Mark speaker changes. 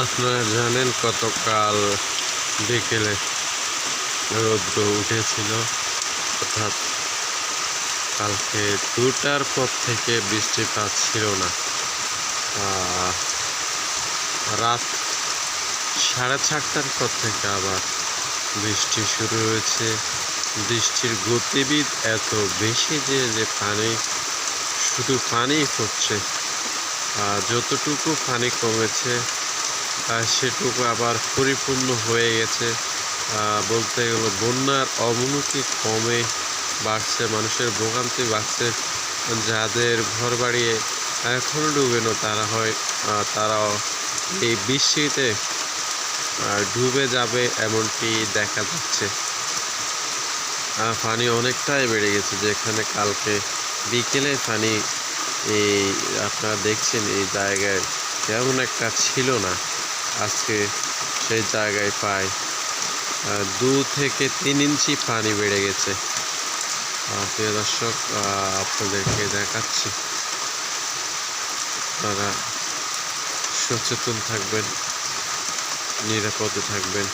Speaker 1: আপনারা জানেন গতকাল বিকেলে রৌদ্র উঠেছিল? অর্থাৎ কালকে দুটার পর থেকে বৃষ্টিপাত ছিল না। রাত সাড়ে চারটার পর থেকে আবার বৃষ্টি শুরু হয়েছে। বৃষ্টির গতিবিদ এত বেশি যে যে পানি, শুধু পড়ছে। আর যতটুকু পানি কমেছে সেটুকু আবার পরিপূর্ণ হয়ে গেছে। বলতে গেলে বন্যার অবনতি কমে বাড়ছে, মানুষের ভোগান্তি বাড়ছে। যাদের ঘর বাড়িয়ে এখনও ডুবেনো তারা হয় তারাও এই বৃষ্টিতে ডুবে যাবে এমনটি দেখা যাচ্ছে। পানি অনেকটাই বেড়ে গেছে, যেখানে কালকে বিকেলে পানি এই আপনারা দেখছেন এই জায়গায়। তেমন একটা ছিল না। আজকে সেই জায়গায় প্রায় দু থেকে তিন ইঞ্চি পানি বেড়ে গেছে। প্রিয় দর্শক আপনাদেরকে দেখাচ্ছি। আপনারা সচেতন থাকবেন, নিরাপদে থাকবেন।